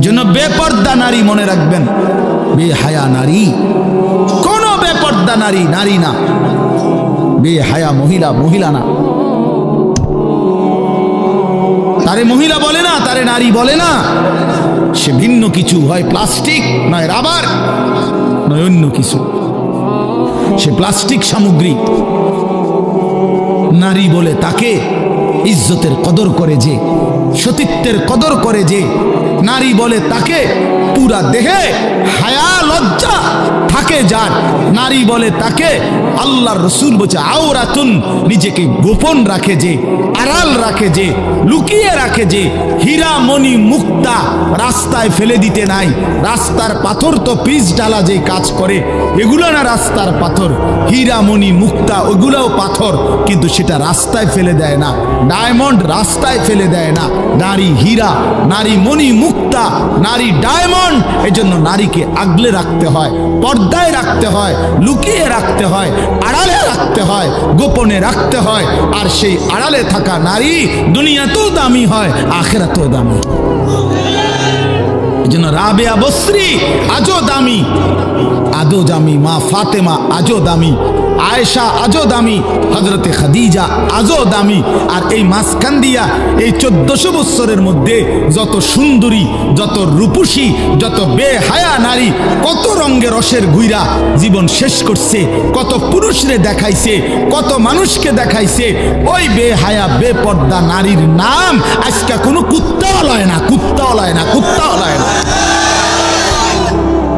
জন্য বেপর্দা নারী মনে রাখবেন। বেহায়া নারী। কোন বেপর্দা নারী নারী না। বেহায়া মহিলা মহিলা না। তারে মহিলা বলে না, তারে নারী বলে না। সে ভিন্ন কিছু হয়, প্লাস্টিক নয় রাবার নয় অন্য কিছু। সে প্লাস্টিক সামগ্রী। নারী বলে তাকে ইজ্জতের কদর করে যে, সতীত্বের কদর করে যে নারী বলে তাকে পুরা দেহে হায়া লজ্জা থাকে যার নারী বলে তাকে আল্লাহর রসুল বলছে, আওরাতুন নিজেকে গোপন রাখে যে, আড়াল রাখে যে, লুকিয়ে রাখে যে হীরা মণি মুক্তা রাস্তায় ফেলে দিতে নাই। রাস্তার পাথর তো পিচ ডালা যে কাজ করে, এগুলো না রাস্তার পাথর। হীরা মণি মুক্তা, ওগুলোও পাথর, কিন্তু সেটা রাস্তায় ফেলে দেয় না। ডায়মন্ড রাস্তায় ফেলে দেয় না। নারী হীরা, নারী মণি মুক্তা, নারী ডায়মন্ড এই জন্য নারীকে আগলে রাখতে হয়। পর্দায় রাখতে হয়, লুকিয়ে রাখতে হয়, আড়ালে রাখতে হয়, গোপনে রাখতে হয়। আর সেই আড়ালে থাকা নারী দুনিয়াতেও দামি হয়, আখেরাতেও দামি। যেন রাবেয়া বস্রী আজও দামি আদো দামি। মা ফাতেমা আজও দামি। আয়েশা আজও দামি হজরতে খাদিজা আজও দামি। আর এই মাঝখান দিয়া এই চোদ্দশো বৎসরের মধ্যে যত সুন্দরী, যত রূপসী, যত বেহায়া নারী, কত রঙ্গে রসের গুইরা জীবন শেষ করছে, কত পুরুষরে দেখাইছে, কত মানুষকে দেখাইছে, ওই বেহায়া, বেপর্দা নারীর নাম আজকে কোনো কুত্তাও লয় না, কুত্তাও লয় না, কুত্তাও লয় না।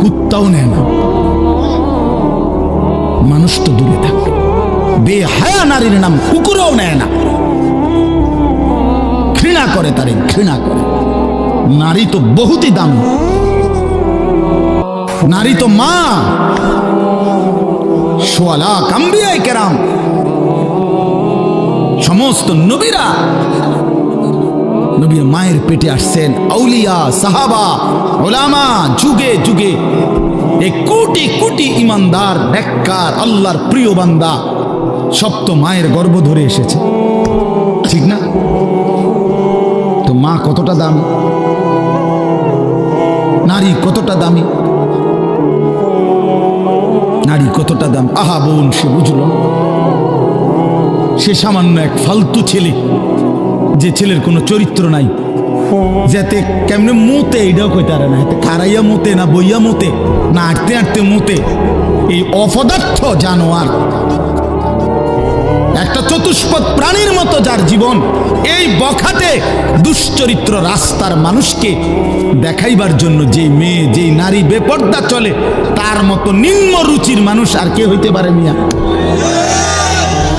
কুত্তাও নেয় না। মানুষ তো দূরে থাকে। বেহায়া নারীর নাম কুকুরও নেয় না। ঘৃণা করে তারে, ঘৃণা করে। নারী তো বহুতই দাম। নারী তো মা। সোয়ালা কাম্বিয়াই কেরাম। সমস্ত নবীরা। নবীর মায়ের পেটে আসছেন আউলিয়া, সাহাবা, ওলামা, যুগে যুগে। এ কোটি কোটি ইমানদার, নেককার, আল্লাহর প্রিয় বান্দা সপ্ত মায়ের গর্ভ ধরে এসেছে। ঠিক না? তো মা কতটা দামি? নারী কতটা দামি? নারী কতটা দাম? আহা বোন, সে বুঝল সে সামান্য এক ফালতু ছেলে, যে ছেলের কোনো চরিত্র নাই। যাতে কেমনে মুতে এটাও কইতে পারে না। খারাইয়া মুতে না বইয়া মুতে, না আটতে আটতে মুতে, এই অপদার্থ জানোয়ার। একটা চতুষ্পদ প্রাণীর মতো যার জীবন, এই বখাতে দুশ্চরিত্র রাস্তার মানুষকে দেখাইবার জন্য যে মেয়ে যেই নারী বেপর্দা চলে, তার মতো নিম্ন রুচির মানুষ আর কে হইতে পারে মিয়া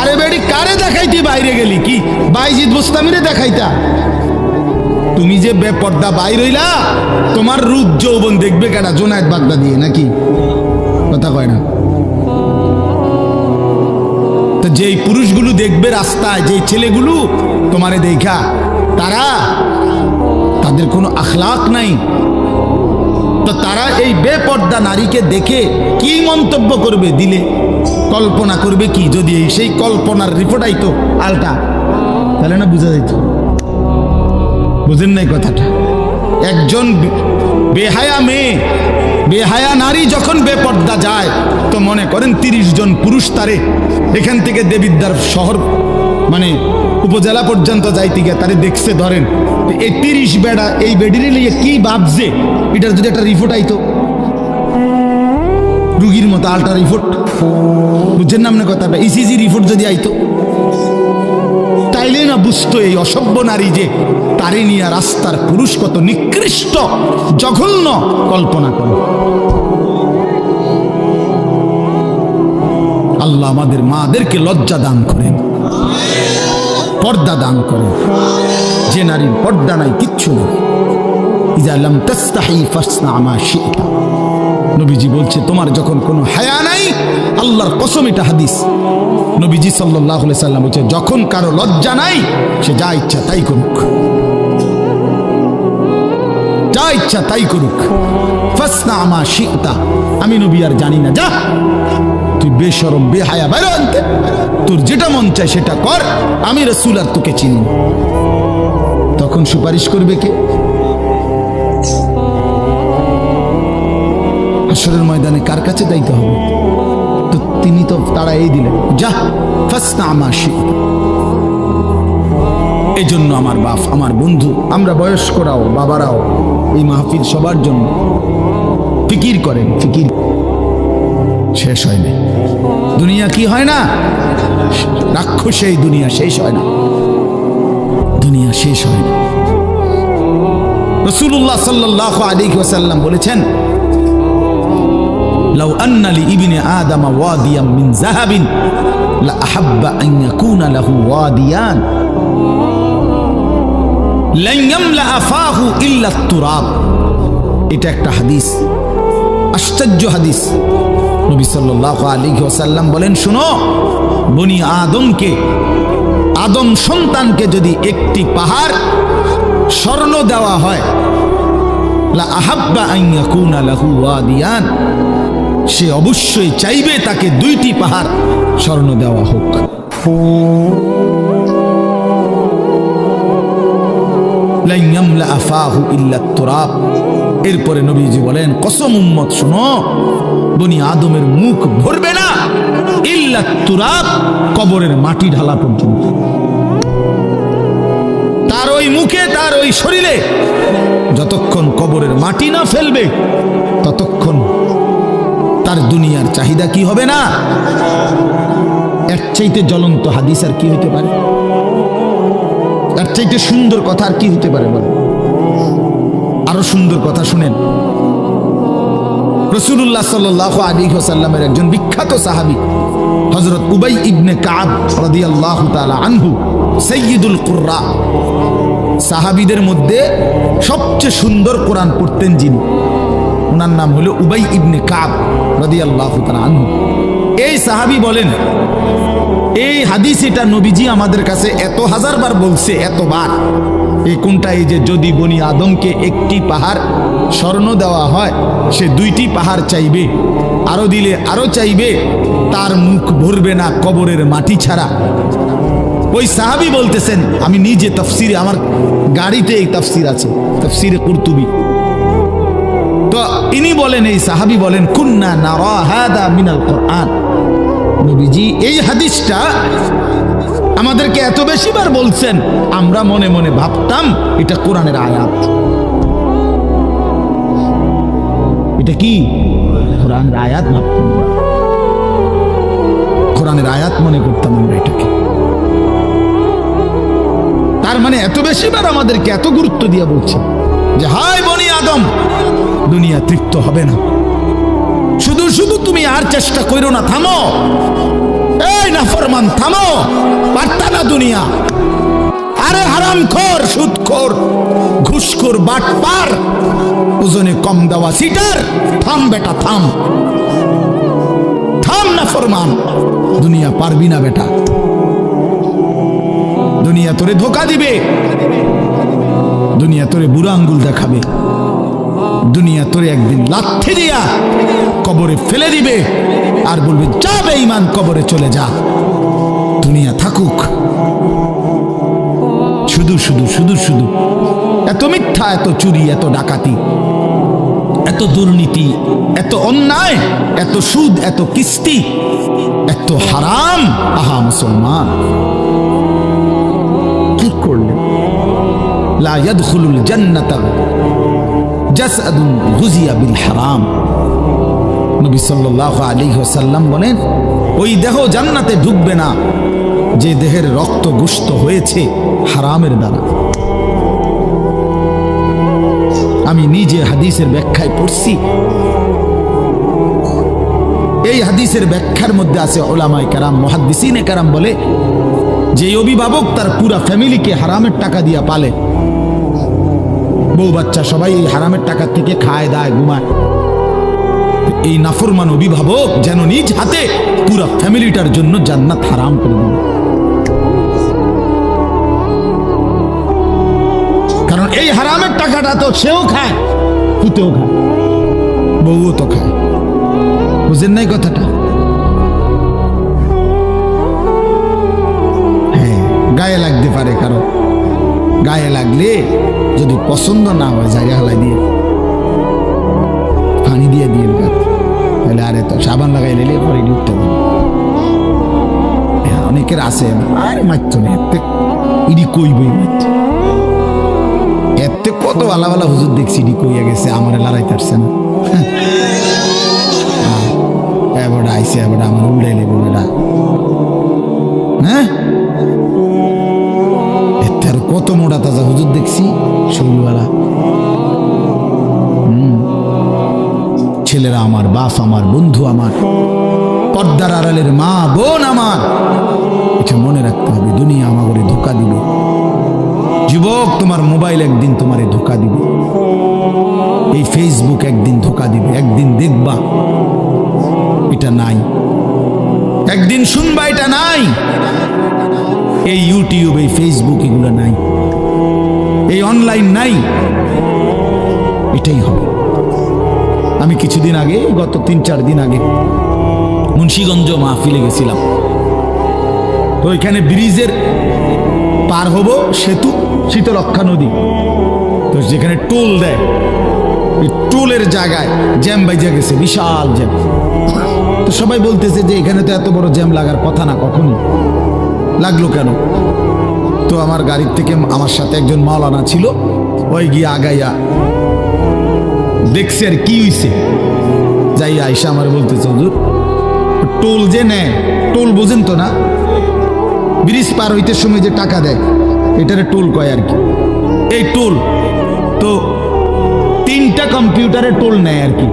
আরে বেড়ি, কারে দেখাইতে বাইরে গেলি কি? বাইজিৎ বুস্তামিরে দেখাইতা। তুমি যে বেপর্দা বাইর হইলা তোমার রূপ যৌবন দেখবে কেডা? জোনায়েত বাগদা দিয়ে নাকি? কথা কয় না। তো যেই পুরুষগুলো দেখবে রাস্তায়, যেই ছেলেগুলো, তোমারে দেখা, তারা তাদের কোনো আখলাক নাই। তো তারা এই বেপর্দা নারীকে দেখে কি মন্তব্য করবে দিলে? কল্পনা করবে কি? যদি সেই কল্পনার রিপোর্ট আইতো আলটা, তাহলে না বুঝা যাইত? বুঝেন নাই কথাটা। একজন বেহায়া মেয়ে, বেহায়া নারী যখন বেপর্দা যায়, তো মনে করেন তিরিশ জন পুরুষ তারে এখান থেকে দেবিদ্যার শহর মানে উপজেলা পর্যন্ত যাইতে গিয়ে তারে দেখছে, ধরেন। এই তিরিশ বেড়া, এই বেডিরে লিয়ে কি ভাবছে? এটার যদি একটা রিপোর্ট আইতো। রুগীর মতো আলটা রিপোর্ট বুঝছেন না কথাটা ইসিজি রিপোর্ট যদি আইতো। তাইলে না বুঝতো এই অসভ্য নারী যে তারে রাস্তার পুরুষ কত নিকৃষ্ট, জঘন্য কল্পনা করে। আল্লাহ আমাদের মাদেরকে লজ্জা দান করেন, পর্দা দান করেন। যে নারীর পর্দা নাই, কিচ্ছু নেই। নবীজি বলছে, তোমার যখন কোনো হায়া নাই, আল্লাহর কসম এটা হাদিস। নবীজি সাল্লাহ সাল্লাম বলছে, যখন কারও লজ্জা নাই, সে যা ইচ্ছা তাই করুক। ইচ্ছা তাই করুক। আমা আমি নবী আর জানি না। যা। তুই বেশরম, বেহায়া, বাইরে আনতে। তোর যেটা মন চায় সেটা কর। আমি রসুল আর তোকে চিনি। তখন সুপারিশ করবে কে? হাসরের ময়দানে কার কাছে যাইতে হবে? তো তিনি তো তারা এই দিলেন। যা। ফাসনা আমার এই জন্য আমার বাপ, আমার বন্ধু, আমরা বয়স্করাও, বাবারাও এই মাহফিল সবার জন্য। ফিকির করেন, ফিকির। শেষ হয় না দুনিয়া কি হয় না? রাক্ষসেই দুনিয়া শেষ হয় না। দুনিয়া শেষ হয় না। রসুল্লাহ সাল্লাহ আলী ওয়াসাল্লাম বলেছেন, লাউ আন্নালি ইবিনে আদামা واديا من ذهب লা আহাব্বা আন ইয়াকুনা লাহু ওয়াদিয়ান। এটা একটা হাদিস, আশ্চর্য হাদিস। নবী সাল্লাল্লাহু আলাইহি ওয়াসাল্লাম বলেন, শুনো, বনি আদমকে, আদম সন্তানকে যদি একটি পাহাড় স্বর্ণ দেওয়া হয় আহাব্বা আন ইয়াকুনা লাহু ওয়াদিয়ান, সে অবশ্যই চাইবে তাকে দুইটি পাহাড় স্বর্ণ দেওয়া হোক। এরপরে নবীজি বলেন, কসম উম্মত, শোনো, বনি আদমের মুখ ভরবে না। ইল্লা তুরাব, কবরের মাটি ঢালা পর্যন্ত। তার ওই মুখে, তার ওই শরীরে যতক্ষণ কবরের মাটি না ফেলবে, ততক্ষণ তার দুনিয়ার চাহিদা কি হবে না? এর চাইতে জ্বলন্ত হাদিস আর কি হতে পারে? চাইতে সুন্দর কথা আর কি হতে পারে বল? আরও সুন্দর কথা শুনেন। রসুল্লাহ সাল্লাহ আলী সাল্লামের একজন বিখ্যাত সাহাবি হজরত উবাই ইবনে কাব তাআলা আনহু সৈয়দুল কুররা। সাহাবিদের মধ্যে সবচেয়ে সুন্দর কোরআন পড়তেন যিনি। ওনার নাম হলো উবাই ইবনে কাব রাদিয়াল্লাহু তাআলা আনহু। এই সাহাবি বলেন এই হাদিস এটা নবীজি আমাদের কাছে এত হাজার বার বলছে, এতবার। এই কোনটা? এই যে যদি বনি আদমকে একটি পাহাড় স্বর্ণ দেওয়া হয়, সে দুইটি পাহাড় চাইবে। আরও দিলে আরও চাইবে, তার মুখ ভরবে না কবরের মাটি ছাড়া। ওই সাহাবি বলতেছেন, আমি নিজে তফসিরে, আমার গাড়িতে এই তফসির আছে, তফসিরে কুরতুবি। তো ইনি বলেন, এই সাহাবি বলেন, কুন্না নারা হাদা মিনাল কোরআন। নবীজি, এই হাদিসটা আমাদেরকে এত বেশিবার বলছেন, আমরা মনে মনে ভাবতাম এটা কোরআনের আয়াত। এটা কি? কোরআনের আয়াত ভাবতাম। কোরআনের আয়াত মনে করতাম আমরা এটাকে। তার মানে এত বেশিবার আমাদেরকে এত গুরুত্ব দিয়ে বলছে যে, হায় বনি আদম, দুনিয়া তৃপ্ত হবে না। শুধু শুধু তুমি আর চেষ্টা করো না, থামো। এই নাফরমান, থামো। পারতা না দুনিয়া। আরে হারাম খোর সুদ খোর ঘুষখোর বাট পার ওজনে কম দেওয়া সিটার। থাম বেটা, থাম। থাম না ফরমান দুনিয়া পারবি না বেটা। দুনিয়া তোরে ধোকা দিবে। দুনিয়া তোরে বুড়া আঙ্গুল দেখাবে। দুনিয়া তোরে একদিন লাথি দিয়া কবরে ফেলে দিবে আর বলবে যাবে ইমান কবরে চলে যা। দুনিয়া থাকুক। শুধু শুধু শুধু শুধু। এত মিথ্যা এত চুরি এত ডাকাতি এত দুর্নীতি এত অন্যায় এত সুদ এত কিস্তি এত হারাম। আহা মুসলমান। কি করলেন লা ইয়াদখুলুল জান্নাতা জাসাদুন গুজিয়া বিল হারাম। নবী সাল্লাল্লাহু আলাইহি ওয়াসাল্লাম বলেন, ওই দেহ জান্নাতে ঢুকবে না। যে দেহের রক্ত গুস্ত হয়েছে, হারামের দ্বারা। আমি নিজে হাদিসের ব্যাখ্যায় পড়ছি। এই হাদিসের ব্যাখ্যার মধ্যে আছে ওলামাই কারাম, মহাদ্দিসিনে কারাম বলে, যে অভিভাবক তার পুরা ফ্যামিলিকে হারামের টাকা দিয়া পালে, বউ বাচ্চা সবাই এই হারামের টাকা থেকে খায়, দায়, ঘুমায়। এই নাফরমান অভিভাবক যেন নিজ হাতে পুরা ফ্যামিলিটার জন্য জান্নাত হারাম করে দিল। কারণ এই হারামের টাকাটা তো সেও খায়, পুতেও খায়, বউও তো খায়। বুঝেন নাই কথাটা? হ্যাঁ গায়ে লাগতে পারে কারও গায়ে লাগলে যদি পছন্দ না হয়, জায়গা হালাই দিয়ে, পানি দিয়ে দিয়ে গাছ সাবান লাগাই নিলে পরে উঠতে পারবে। হ্যাঁ, অনেকের আছে আর মারতো না এতে ইডি কইবই মারতো এতে কত আলা আলা হুজুর দেখছি ইডি কইয়া গেছে আমার লড়াইতে আসছে না। আইসে এবার আমার লেবে হ্যাঁ? এতে আর কত মোটা তাজা হুজুর দেখছি ছেলেরা আমার, বাপ আমার, বন্ধু আমার, পর্দার আড়ালের মা, বোন আমার। এটা মনে রাখতে হবে, দুনিয়া আমাকে ধোকা দিবে। যুবক, তোমার মোবাইল একদিন তোমারে ধোকা দিবে। এই ফেসবুক একদিন ধোকা দিবে। একদিন দেখবা, এটা নাই। একদিন শুনবা, এটা নাই। এই ইউটিউব, এই ফেসবুক, এগুলো নাই। এই অনলাইন নাই। এটাই হবে। আমি কিছুদিন আগে, গত তিন, চার দিন আগে মুন্সীগঞ্জ মাহফিলে গেছিলাম। তো এখানে ব্রিজের পার হব সেতু শীতলক্ষা নদী। তো যেখানে টোল দেয় টোলের জায়গায় জ্যাম বাইজা গেছে, বিশাল জ্যাম। তো সবাই বলতেছে যে এখানে তো এত বড় জ্যাম লাগার কথা না, কখনো? লাগল কেন? তো আমার গাড়ির থেকে আমার সাথে একজন মাওলানা ছিল, ওই গিয়ে আগাইয়া দেখছে আর কি হইছে। যাই আয়সা আমার বলতেছে, হুজুর, টোল যে নেয় টোল বোঝেন তো না। ব্রিজ পার হইতে সময় যে টাকা দেয়, এটারে টোল কয় আর কি। এই টোল, তো তিনটা কম্পিউটারে টোল নেয় আর কি।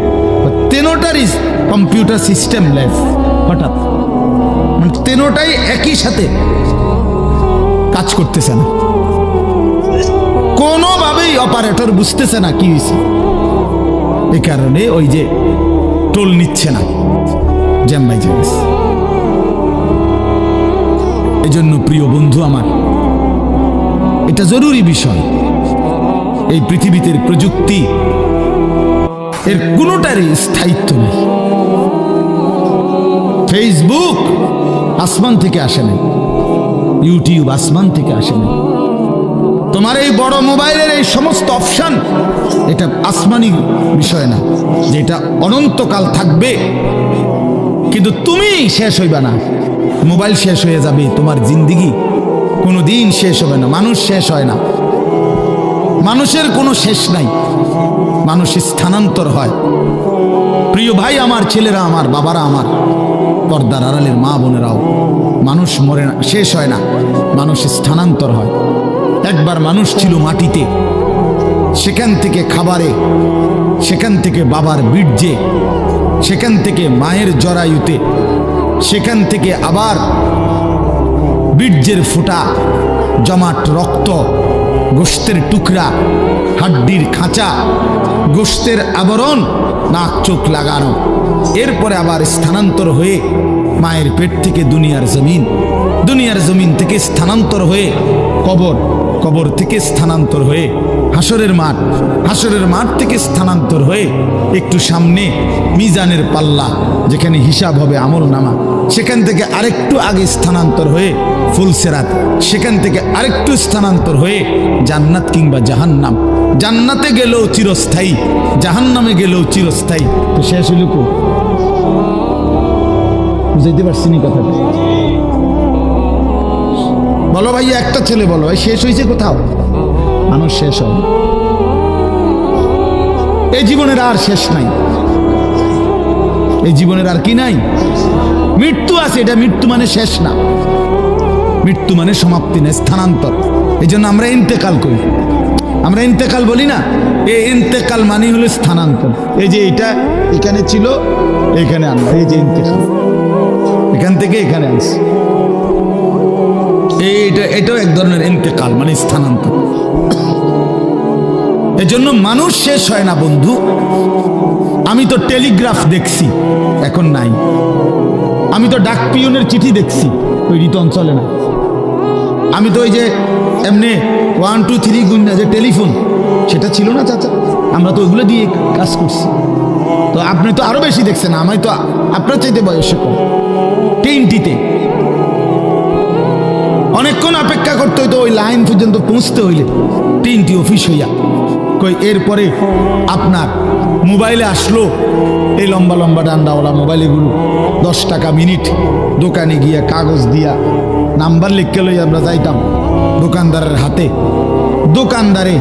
তেনোটারই কম্পিউটার সিস্টেম লেস, হঠাৎ। মানে তেনোটাই একই সাথে কাজ করতেছে না। কোনোভাবেই অপারেটর বুঝতেছে না কি হয়েছে এই কারণে ওই যে টোল নিচ্ছে না। জ্যাম বাইজে গেছে এজন্য প্রিয় বন্ধু আমার, এটা জরুরি বিষয়। এই পৃথিবীতে প্রযুক্তি, এর কোনোটারই স্থায়িত্ব নেই। ফেসবুক আসমান থেকে আসে না। ইউটিউব আসমান থেকে আসে না। তোমার এই বড় মোবাইলের এই সমস্ত অপশন, এটা আসমানি বিষয় না যে এটা অনন্তকাল থাকবে। কিন্তু তুমি শেষ হইবা না। মোবাইল শেষ হয়ে যাবে, তোমার জিন্দিগি কোনো দিন শেষ হবে না, মানুষ শেষ হয় না। মানুষের কোনো শেষ নাই, মানুষ স্থানান্তর হয়। প্রিয় ভাই আমার, ছেলেরা আমার, বাবারা আমার, পর্দার আড়ালের মা বোনেরাও, মানুষ মরে না, শেষ হয় না, মানুষ স্থানান্তর হয়। একবার মানুষ ছিল মাটিতে, সেখান থেকে খাবারে, সেখান থেকে বাবার বীর্যে, সেখান থেকে মায়ের জরায়ুতে, সেখান থেকে আবার বীর্যের ফোঁটা, জমাট রক্ত, গোস্তের টুকরা, হাড্ডির খাঁচা, গোস্তের আবরণ, নাক চোখ লাগানো। এরপরে আবার স্থানান্তর হয়ে মায়ের পেট থেকে দুনিয়ার জমিন দুনিয়ার জমিন থেকে স্থানান্তর হয়ে কবর কবর থেকে স্থানান্তর হয়ে হাসরের মাঠ হাসরের মাঠ থেকে স্থানান্তর হয়ে একটু সামনে মিজানের পাল্লা, যেখানে হিসাব হবে আমল নামা, সেখান থেকে আরেকটু আগে স্থানান্তর হয়ে ফুলসেরাত সেখান থেকে আরেকটু স্থানান্তর হয়ে জান্নাত কিংবা জাহান্নাম। জান্নাতে গেলেও চিরস্থায়ী, জাহান্নামে গেলেও চিরস্থায়ী। তো শেষ হইল বুঝাইতে পারছি নি কথাটা? বলো ভাই একটা ছেলে বলো ভাই শেষ হয়েছে কোথাও? মানুষ শেষ হবে এই জীবনের আর শেষ নাই। এই জীবনের আর কি নাই? মৃত্যু আছে, এটা মৃত্যু মানে শেষ না। মৃত্যু মানে সমাপ্তি না স্থানান্তর। এই জন্য আমরা ইন্তেকাল করি। আমরা ইন্তেকাল বলি না, এই ইন্তেকাল মানে হলো স্থানান্তর। এই যে এটা এখানে ছিল, এখানে আনলাম এই যে ইন্তেকাল, এখান থেকে এখানে আনছি। এইটা, এটাও এক ধরনের ইন্তেকাল মানে স্থানান্তর। এজন্য মানুষ শেষ হয় না, বন্ধু। আমি তো টেলিগ্রাফ দেখছি, এখন নাই। আমি তো ডাক পিয়নের চিঠি দেখছি, ওই ঋতু অঞ্চলে না। আমি তো ওই যে এমনি ওয়ান টু থ্রি গুন্না যে টেলিফোন, সেটা ছিল না, চাচা। আমরা তো ওইগুলো দিয়ে কাজ করছি। তো আপনি তো আরও বেশি দেখছেন আমি তো আপনার চাইতে বয়সে কম। তিনটিতে। অনেকক্ষণ অপেক্ষা করতে হইতো, ওই লাইন পর্যন্ত পৌঁছতে হইলে। তিনটি অফিস হইয়া। কই, এরপরে আপনার মোবাইলে আসলো এই লম্বা লম্বা ডান্ডাওয়ালা মোবাইলগুলো। দশ টাকা মিনিট দোকানে গিয়া কাগজ দিয়া নাম্বার লিখকে লই আমরা যাইতাম দোকানদারের হাতে। দোকানদারে